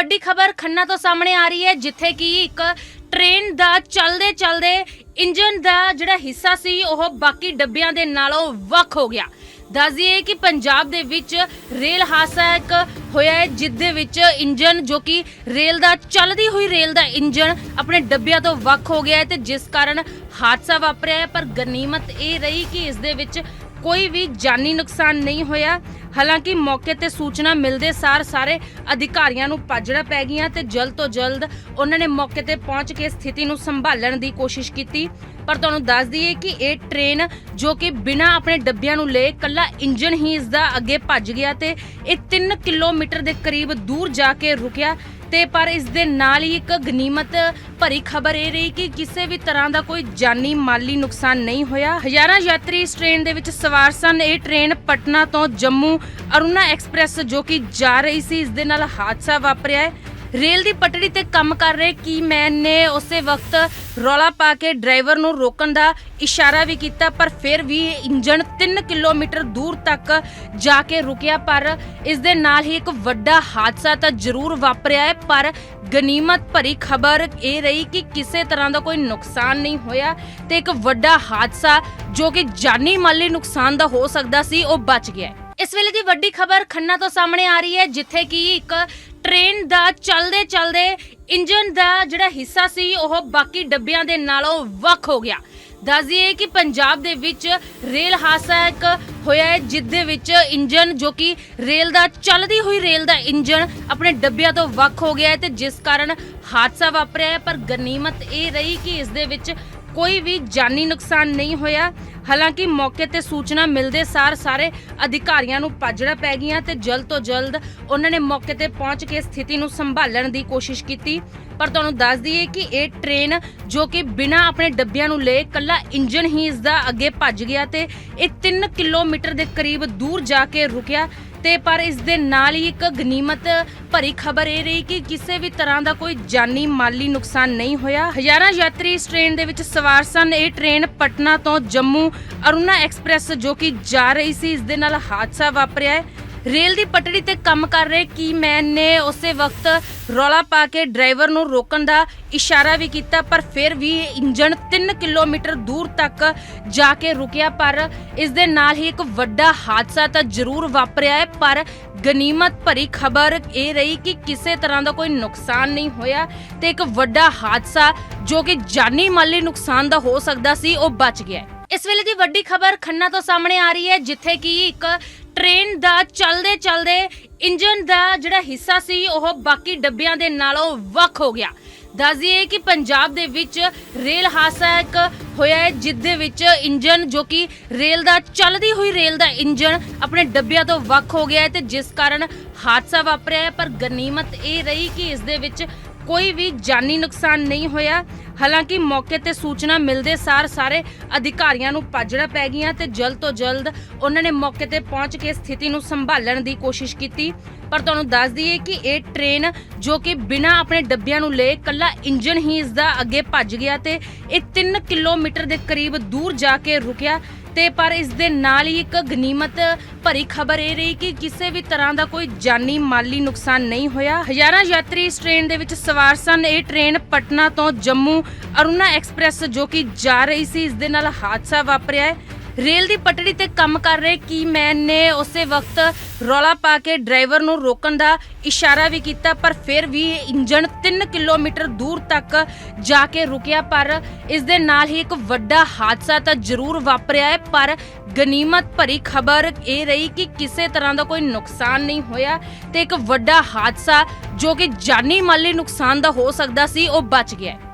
ਵੱਡੀ ਖਬਰ ਖੰਨਾ ਤੋਂ ਸਾਹਮਣੇ ਆ ਰਹੀ ਹੈ, ਜਿੱਥੇ ਕਿ ਇੱਕ ਟ੍ਰੇਨ ਦਾ ਚੱਲਦੇ ਚੱਲਦੇ ਇੰਜਨ ਦਾ ਜਿਹੜਾ ਹਿੱਸਾ ਸੀ, ਉਹ ਬਾਕੀ ਡੱਬਿਆਂ ਦੇ ਨਾਲੋਂ ਵੱਖ ਹੋ ਗਿਆ। ਦੱਸ ਦਈਏ ਕਿ ਪੰਜਾਬ ਦੇ ਵਿੱਚ ਰੇਲ ਹਾਦਸਾ ਇੱਕ ਹੋਇਆ ਹੈ, ਜਿਸ ਦੇ ਵਿੱਚ ਇੰਜਨ ਜੋ ਕਿ ਰੇਲ ਦਾ, ਚੱਲਦੀ ਹੋਈ ਰੇਲ ਦਾ ਇੰਜਨ ਆਪਣੇ ਡੱਬਿਆਂ ਤੋਂ ਵੱਖ ਹੋ ਗਿਆ ਹੈ ਤੇ ਜਿਸ ਕਾਰਨ ਹਾਦਸਾ ਵਾਪਰਿਆ ਹੈ। ਪਰ ਗਨੀਮਤ ਇਹ ਰਹੀ ਕਿ ਇਸ ਦੇ ਵਿੱਚ ਕੋਈ ਵੀ ਜਾਨੀ ਨੁਕਸਾਨ ਨਹੀਂ ਹੋਇਆ। ਹਾਲਾਂਕਿ ਮੌਕੇ ਤੇ ਸੂਚਨਾ ਮਿਲਦੇ ਸਾਰ ਸਾਰੇ ਅਧਿਕਾਰੀਆਂ ਨੂੰ ਪਾਜੜਾ ਪੈ ਗਈਆਂ ਤੇ ਜਲਦ ਤੋਂ ਜਲਦ ਉਹਨਾਂ ਨੇ ਮੌਕੇ ਤੇ ਪਹੁੰਚ ਕੇ ਸਥਿਤੀ ਨੂੰ ਸੰਭਾਲਣ ਦੀ ਕੋਸ਼ਿਸ਼ ਕੀਤੀ। ਪਰ ਤੁਹਾਨੂੰ ਦੱਸ ਦਈਏ ਕਿ ਇਹ ਟ੍ਰੇਨ ਜੋ ਕਿ ਬਿਨਾਂ ਆਪਣੇ ਡੱਬਿਆਂ ਨੂੰ ਲਏ ਕੱਲਾ ਇੰਜਨ ਹੀ ਇਸ ਦਾ ਅੱਗੇ ਭੱਜ ਗਿਆ ਤੇ ਇਹ 3 ਕਿਲੋਮੀਟਰ ਦੇ ਕਰੀਬ ਦੂਰ ਜਾ ਕੇ ਰੁਕਿਆ। ਤੇ ਪਰ ਇਸ ਦੇ ਨਾਲ ਹੀ ਇੱਕ ਗਨੀਮਤ ਭਰੀ ਖਬਰ ਇਹ ਰਹੀ ਕਿ ਕਿਸੇ ਵੀ ਤਰ੍ਹਾਂ ਦਾ ਕੋਈ ਜਾਨੀ ਮਾਲੀ ਨੁਕਸਾਨ ਨਹੀਂ ਹੋਇਆ। ਹਜ਼ਾਰਾਂ ਯਾਤਰੀ ਇਸ ਟ੍ਰੇਨ ਦੇ ਵਿੱਚ ਸਵਾਰ ਸਨ। ਇਹ ਟ੍ਰੇਨ ਪਟਨਾ ਤੋਂ ਜੰਮੂ ਅਰੁਣਾ ਐਕਸਪ੍ਰੈਸ ਜੋ ਕਿ ਜਾ ਰਹੀ ਸੀ, ਇਸ ਦੇ ਨਾਲ ਹਾਦਸਾ ਵਾਪਰਿਆ ਹੈ। ਰੇਲ ਦੀ ਪਟੜੀ ਤੇ ਕੰਮ ਕਰ ਰਹੇ ਕੀਮੈਨ ਨੇ ਉਸੇ ਵਕਤ ਰੌਲਾ ਪਾ ਕੇ ਡਰਾਈਵਰ ਨੂੰ ਰੋਕਣ ਦਾ ਇਸ਼ਾਰਾ ਵੀ ਕੀਤਾ, ਪਰ ਫਿਰ ਵੀ ਇਹ ਇੰਜਨ 3 ਕਿਲੋਮੀਟਰ ਦੂਰ ਤੱਕ ਜਾ ਕੇ ਰੁਕਿਆ, ਪਰ ਇਸ ਦੇ ਨਾਲ ਹੀ ਇੱਕ ਵੱਡਾ ਹਾਦਸਾ ਤਾਂ ਜ਼ਰੂਰ ਵਾਪਰਿਆ ਹੈ, ਪਰ ਗਨੀਮਤ ਭਰੀ ਖਬਰ ਇਹ ਰਹੀ ਕਿ ਕਿਸੇ ਤਰ੍ਹਾਂ ਦਾ ਕੋਈ ਨੁਕਸਾਨ ਨਹੀਂ ਹੋਇਆ ਤੇ ਇੱਕ ਵੱਡਾ ਹਾਦਸਾ ਜੋ ਕਿ ਜਾਨੀ ਮਾਲੀ ਨੁਕਸਾਨ ਦਾ ਹੋ ਸਕਦਾ ਸੀ, ਉਹ ਬਚ ਗਿਆ ਹੈ। ਇਸ ਵੇਲੇ ਦੀ ਵੱਡੀ ਖਬਰ ਖੰਨਾ ਤੋਂ ਸਾਹਮਣੇ ਆ ਰਹੀ ਹੈ, ਜਿੱਥੇ ਕਿ ਇੱਕ ਟ੍ਰੇਨ ਦਾ ਚੱਲਦੇ ਚੱਲਦੇ ਇੰਜਨ ਦਾ ਜਿਹੜਾ ਹਿੱਸਾ ਸੀ, ਉਹ ਬਾਕੀ ਡੱਬਿਆਂ ਦੇ ਨਾਲੋਂ ਵੱਖ ਹੋ ਗਿਆ। ਦੱਸ ਦਈਏ ਕਿ ਪੰਜਾਬ ਦੇ ਵਿੱਚ ਰੇਲ ਹਾਦਸਾ ਇੱਕ ਹੋਇਆ ਹੈ, ਜਿਸ ਦੇ ਵਿੱਚ ਇੰਜਨ ਜੋ ਕਿ ਰੇਲ ਦਾ, ਚੱਲਦੀ ਹੋਈ ਰੇਲ ਦਾ ਇੰਜਨ ਆਪਣੇ ਡੱਬਿਆਂ ਤੋਂ ਵੱਖ ਹੋ ਗਿਆ ਹੈ ਤੇ ਜਿਸ ਕਾਰਨ ਹਾਦਸਾ ਵਾਪਰਿਆ ਹੈ। ਪਰ ਗਨੀਮਤ ਇਹ ਰਹੀ ਕਿ ਇਸ ਦੇ ਵਿੱਚ ਕੋਈ ਵੀ ਜਾਨੀ ਨੁਕਸਾਨ ਨਹੀਂ ਹੋਇਆ। ਹਾਲਾਂਕਿ ਮੌਕੇ ਤੇ ਸੂਚਨਾ ਮਿਲਦੇ ਸਾਰ ਸਾਰੇ ਅਧਿਕਾਰੀਆਂ ਨੂੰ ਪਾਜੜਾ ਪੈ ਗਈਆਂ ਤੇ ਜਲਦ ਤੋਂ ਜਲਦ ਉਹਨਾਂ ਨੇ ਮੌਕੇ ਤੇ ਪਹੁੰਚ ਕੇ ਸਥਿਤੀ ਨੂੰ ਸੰਭਾਲਣ ਦੀ ਕੋਸ਼ਿਸ਼ ਕੀਤੀ। ਪਰ ਤੁਹਾਨੂੰ ਦੱਸ ਦਈਏ ਕਿ ਇਹ ਟ੍ਰੇਨ ਜੋ ਕਿ ਬਿਨਾਂ ਆਪਣੇ ਡੱਬਿਆਂ ਨੂੰ ਲਏ ਕੱਲਾ ਇੰਜਨ ਹੀ ਇਸ ਦਾ ਅੱਗੇ ਭੱਜ ਗਿਆ ਤੇ ਇਹ 3 ਕਿਲੋਮੀਟਰ ਦੇ ਕਰੀਬ ਦੂਰ ਜਾ ਕੇ ਰੁਕਿਆ। ਤੇ ਪਰ ਇਸ ਦੇ ਨਾਲ ਹੀ ਇੱਕ ਗਨੀਮਤ ਭਰੀ ਖਬਰ ਇਹ ਰਹੀ ਕਿ ਕਿਸੇ ਵੀ ਤਰ੍ਹਾਂ ਦਾ ਕੋਈ ਜਾਨੀ ਮਾਲੀ ਨੁਕਸਾਨ ਨਹੀਂ ਹੋਇਆ। ਹਜ਼ਾਰਾਂ ਯਾਤਰੀ ਇਸ ਟ੍ਰੇਨ ਦੇ ਵਿੱਚ ਸਵਾਰ ਸਨ। ਇਹ ਟ੍ਰੇਨ ਪਟਨਾ ਤੋਂ ਜੰਮੂ ਅਰੁਣਾ ਐਕਸਪ੍ਰੈਸ ਜੋ ਕਿ ਜਾ ਰਹੀ ਸੀ, ਇਸ ਦੇ ਨਾਲ ਹਾਦਸਾ ਵਾਪਰਿਆ ਹੈ। ਰੇਲ ਦੀ ਪਟੜੀ ਤੇ ਕੰਮ ਕਰ ਰਹੇ ਕੀਮੈਨ ਨੇ ਉਸੇ ਵਕਤ ਰੌਲਾ ਪਾ ਕੇ ਡਰਾਈਵਰ ਨੂੰ ਰੋਕਣ ਦਾ ਇਸ਼ਾਰਾ ਵੀ ਕੀਤਾ, ਪਰ ਫਿਰ ਵੀ ਇਹ ਇੰਜਨ 3 ਕਿਲੋਮੀਟਰ ਦੂਰ ਤੱਕ ਜਾ ਕੇ ਰੁਕਿਆ, ਪਰ ਇਸ ਦੇ ਨਾਲ ਹੀ ਇੱਕ ਵੱਡਾ ਹਾਦਸਾ ਤਾਂ ਜ਼ਰੂਰ ਵਾਪਰਿਆ ਹੈ, ਪਰ ਗਨੀਮਤ ਭਰੀ ਖਬਰ ਇਹ ਰਹੀ ਕਿ ਕਿਸੇ ਤਰ੍ਹਾਂ ਦਾ ਕੋਈ ਨੁਕਸਾਨ ਨਹੀਂ ਹੋਇਆ ਤੇ ਇੱਕ ਵੱਡਾ ਹਾਦਸਾ ਜੋ ਕਿ ਜਾਨੀ ਮਾਲੀ ਨੁਕਸਾਨ ਦਾ ਹੋ ਸਕਦਾ ਸੀ, ਉਹ ਬਚ ਗਿਆ ਇਸ ਵੇਲੇ ਦੀ ਵੱਡੀ ਖਬਰ ਖੰਨਾ ਤੋਂ ਸਾਹਮਣੇ ਆ ਰਹੀ ਹੈ, ਜਿੱਥੇ ਕਿ ਇੱਕ ਟ੍ਰੇਨ ਦਾ ਚੱਲਦੇ ਚੱਲਦੇ ਇੰਜਨ ਦਾ ਜਿਹੜਾ ਹਿੱਸਾ ਸੀ, ਉਹ ਬਾਕੀ ਡੱਬਿਆਂ ਦੇ ਨਾਲੋਂ ਵੱਖ ਹੋ ਗਿਆ। ਦੱਸ ਦਈਏ ਕਿ ਪੰਜਾਬ ਦੇ ਵਿੱਚ ਰੇਲ ਹਾਦਸਾ ਇੱਕ ਹੋਇਆ ਹੈ, ਜਿਸਦੇ ਵਿੱਚ ਇੰਜਨ ਜੋ ਕਿ ਰੇਲ ਦਾ, ਚੱਲਦੀ ਹੋਈ ਰੇਲ ਦਾ ਇੰਜਨ ਆਪਣੇ ਡੱਬਿਆਂ ਤੋਂ ਵੱਖ ਹੋ ਗਿਆ ਹੈ ਤੇ ਜਿਸ ਕਾਰਨ ਹਾਦਸਾ ਵਾਪਰਿਆ ਹੈ। ਪਰ ਗਨੀਮਤ ਇਹ ਰਹੀ ਕਿ ਇਸ ਦੇ ਵਿੱਚ ਕੋਈ ਵੀ ਜਾਨੀ ਨੁਕਸਾਨ ਨਹੀਂ ਹੋਇਆ। ਹਾਲਾਂਕਿ ਮੌਕੇ ਤੇ ਸੂਚਨਾ ਮਿਲਦੇ ਸਾਰ ਸਾਰੇ ਅਧਿਕਾਰੀਆਂ ਨੂੰ ਪਾਜੜਾ ਪੈ ਗਈਆਂ ਤੇ ਜਲਦ ਤੋਂ ਜਲਦ ਉਹਨਾਂ ਨੇ ਮੌਕੇ ਤੇ ਪਹੁੰਚ ਕੇ ਸਥਿਤੀ ਨੂੰ ਸੰਭਾਲਣ ਦੀ ਕੋਸ਼ਿਸ਼ ਕੀਤੀ। ਪਰ ਤੁਹਾਨੂੰ ਦੱਸ ਦਈਏ ਕਿ ਇਹ ਟ੍ਰੇਨ ਜੋ ਕਿ ਬਿਨਾਂ ਆਪਣੇ ਡੱਬਿਆਂ ਨੂੰ ਲਏ ਕੱਲਾ ਇੰਜਨ ਹੀ ਇਸ ਦਾ ਅੱਗੇ ਭੱਜ ਗਿਆ ਤੇ ਇਹ 3 ਕਿਲੋਮੀਟਰ ਦੇ ਕਰੀਬ ਦੂਰ ਜਾ ਕੇ ਰੁਕਿਆ। ਤੇ ਪਰ ਇਸ ਦੇ ਨਾਲ ਹੀ ਇੱਕ ਗਨੀਮਤ ਭਰੀ ਖਬਰ ਇਹ ਰਹੀ ਕਿ ਕਿਸੇ ਵੀ ਤਰ੍ਹਾਂ ਦਾ ਕੋਈ ਜਾਨੀ ਮਾਲੀ ਨੁਕਸਾਨ ਨਹੀਂ ਹੋਇਆ। ਹਜ਼ਾਰਾਂ ਯਾਤਰੀ ਇਸ ਟ੍ਰੇਨ ਦੇ ਵਿੱਚ ਸਵਾਰ ਸਨ। ਇਹ ਟ੍ਰੇਨ ਪਟਨਾ ਤੋਂ ਜੰਮੂ ਅਰੁਣਾ ਐਕਸਪ੍ਰੈਸ ਜੋ ਕਿ ਜਾ ਰਹੀ ਸੀ, ਇਸ ਦੇ ਨਾਲ ਹਾਦਸਾ ਵਾਪਰਿਆ ਹੈ। ਰੇਲ ਦੀ ਪਟੜੀ ਤੇ ਕੰਮ ਕਰ ਰਹੇ ਕੀਮੈਨ ਨੇ ਉਸੇ ਵਕਤ ਰੌਲਾ ਪਾ ਕੇ ਡਰਾਈਵਰ ਨੂੰ ਰੋਕਣ ਦਾ ਇਸ਼ਾਰਾ ਵੀ ਕੀਤਾ, ਪਰ ਫਿਰ ਵੀ ਇਹ ਇੰਜਨ 3 ਕਿਲੋਮੀਟਰ ਦੂਰ ਤੱਕ ਜਾ ਕੇ ਰੁਕਿਆ ਪਰ ਇਸ ਦੇ ਨਾਲ ਹੀ ਇੱਕ ਵੱਡਾ ਹਾਦਸਾ ਤਾਂ ਜ਼ਰੂਰ ਵਾਪਰਿਆ ਹੈ, ਪਰ ਗਨੀਮਤ ਭਰੀ ਖਬਰ ਇਹ ਰਹੀ ਕਿ ਕਿਸੇ ਤਰ੍ਹਾਂ ਦਾ ਕੋਈ ਨੁਕਸਾਨ ਨਹੀਂ ਹੋਇਆ ਤੇ ਇੱਕ ਵੱਡਾ ਹਾਦਸਾ ਜੋ ਕਿ ਜਾਨੀ ਮਾਲੀ ਨੁਕਸਾਨ ਦਾ ਹੋ ਸਕਦਾ ਸੀ, ਉਹ ਬਚ ਗਿਆ ਹੈ।